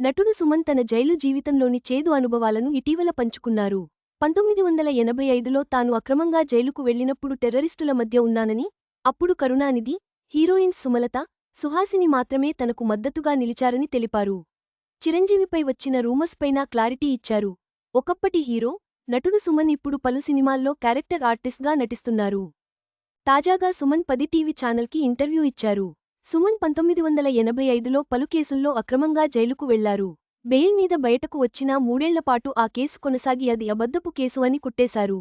నటుడు సుమన్ తన జైలు జీవితంలోని చేదు అనుభవాలను ఇటీవల పంచుకున్నారు. పంతొమ్మిది వందల ఎనభై ఐదులో తాను అక్రమంగా జైలుకు వెళ్ళినప్పుడు టెర్రరిస్టుల మధ్య ఉన్నానని అప్పుడు కరుణానిధి హీరోయిన్స్ సుమలత సుహాసిని మాత్రమే తనకు మద్దతుగా నిలిచారని తెలిపారు. చిరంజీవిపై వచ్చిన రూమర్స్పైనా క్లారిటీ ఇచ్చారు. ఒకప్పటి హీరో నటుడు సుమన్ ఇప్పుడు పలు సినిమాల్లో క్యారెక్టర్ ఆర్టిస్ట్గా నటిస్తున్నారు. తాజాగా సుమన్ పది టీవీ ఛానల్కి ఇంటర్వ్యూ ఇచ్చారు. సుమన్ పంతొమ్మిది వందల ఎనభై ఐదులో పలు కేసుల్లో అక్రమంగా జైలుకు వెళ్ళారు. బెయిల్ మీద బయటకు వచ్చినా మూడేళ్ళపాటు ఆ కేసు కొనసాగి అది అబద్ధపు కేసు అని కుట్టేశారు.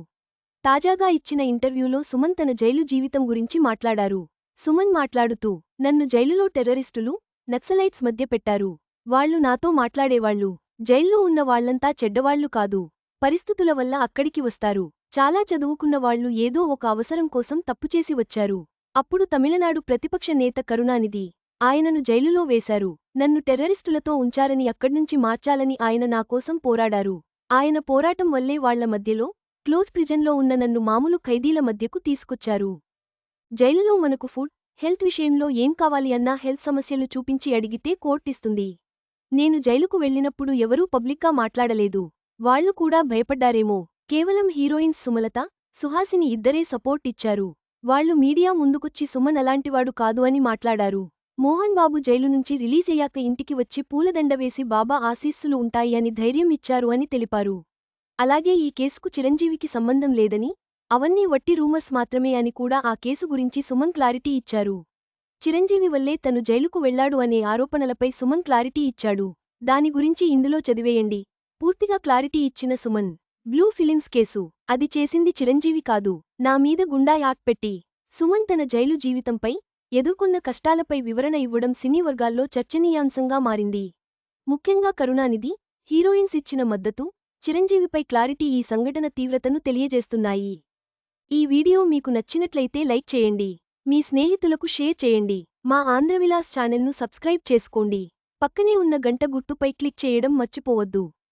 తాజాగా ఇచ్చిన ఇంటర్వ్యూలో సుమన్ తన జైలు జీవితం గురించి మాట్లాడారు. సుమన్ మాట్లాడుతూ నన్ను జైలులో టెర్రరిస్టులు నక్సలైట్స్ మధ్య పెట్టారు. వాళ్ళు నాతో మాట్లాడేవాళ్ళు జైల్లో ఉన్న వాళ్ళంతా చెడ్డవాళ్ళు కాదు. పరిస్థితుల వల్ల అక్కడికి వస్తారు. చాలా చదువుకున్నవాళ్ళు ఏదో ఒక అవసరం కోసం తప్పుచేసి వచ్చారు. అప్పుడు తమిళనాడు ప్రతిపక్ష నేత కరుణానిధి ఆయనను జైలులో వేశారు. నన్ను టెర్రరిస్టులతో ఉంచారని అక్కడ్నుంచి మార్చాలని ఆయన నాకోసం పోరాడారు. ఆయన పోరాటం వల్లే వాళ్ళ మధ్యలో క్లోత్ ప్రిజన్లో ఉన్న నన్ను మామూలు ఖైదీల మధ్యకు తీసుకొచ్చారు. జైలులో మనకు ఫుడ్ హెల్త్ విషయంలో ఏం కావాలి అన్నా హెల్త్ సమస్యలు చూపించి అడిగితే కోర్టిస్తుంది. నేను జైలుకు వెళ్ళినప్పుడు ఎవరూ పబ్లిక్గా మాట్లాడలేదు. వాళ్ళు కూడా భయపడ్డారేమో. కేవలం హీరోయిన్స్ సుమలత సుహాసిని ఇద్దరే సపోర్ట్ ఇచ్చారు. వాళ్ళు మీడియా ముందుకొచ్చి సుమన్ అలాంటివాడు కాదు అని మాట్లాడారు. మోహన్ బాబు జైలు నుంచి రిలీజ్ అయ్యాక ఇంటికి వచ్చి పూలదండ వేసి బాబా ఆశీస్సులు ఉంటాయి అని ధైర్యం ఇచ్చారు అని తెలిపారు. అలాగే ఈ కేసుకు చిరంజీవికి సంబంధం లేదని అవన్నీ వట్టి రూమర్స్ మాత్రమే అని కూడా ఆ కేసు గురించి సుమన్ క్లారిటీ ఇచ్చారు. చిరంజీవి వల్లే తను జైలుకు వెళ్ళాడు అనే ఆరోపణలపై సుమన్ క్లారిటీ ఇచ్చాడు. దాని గురించి ఇందులో చదివేయండి. పూర్తిగా క్లారిటీ ఇచ్చిన సుమన్. Blue films case. అది చేసింది చిరంజీవి కాదు. నా మీద గుండా యాక్ పెట్టి. సుమన్ తన జైలు జీవితంపై ఎదుర్కొన్న కష్టాలపై వివరణ ఇవ్వడం సినీ వర్గాల్లో చర్చనీయాంశంగా మారింది. ముఖ్యంగా కరుణానిధి హీరోయిన్స్ ఇచ్చిన మద్దతు చిరంజీవిపై క్లారిటీ ఈ సంఘటన తీవ్రతను తెలియజేస్తున్నాయి. ఈ వీడియో మీకు నచ్చినట్లయితే లైక్ చేయండి. మీ స్నేహితులకు షేర్ చేయండి. మా ఆంధ్రవిలాస్ ఛానల్ను సబ్స్క్రైబ్ చేసుకోండి. పక్కనే ఉన్న గంట గుర్తుపై క్లిక్ చేయడం మర్చిపోవద్దు.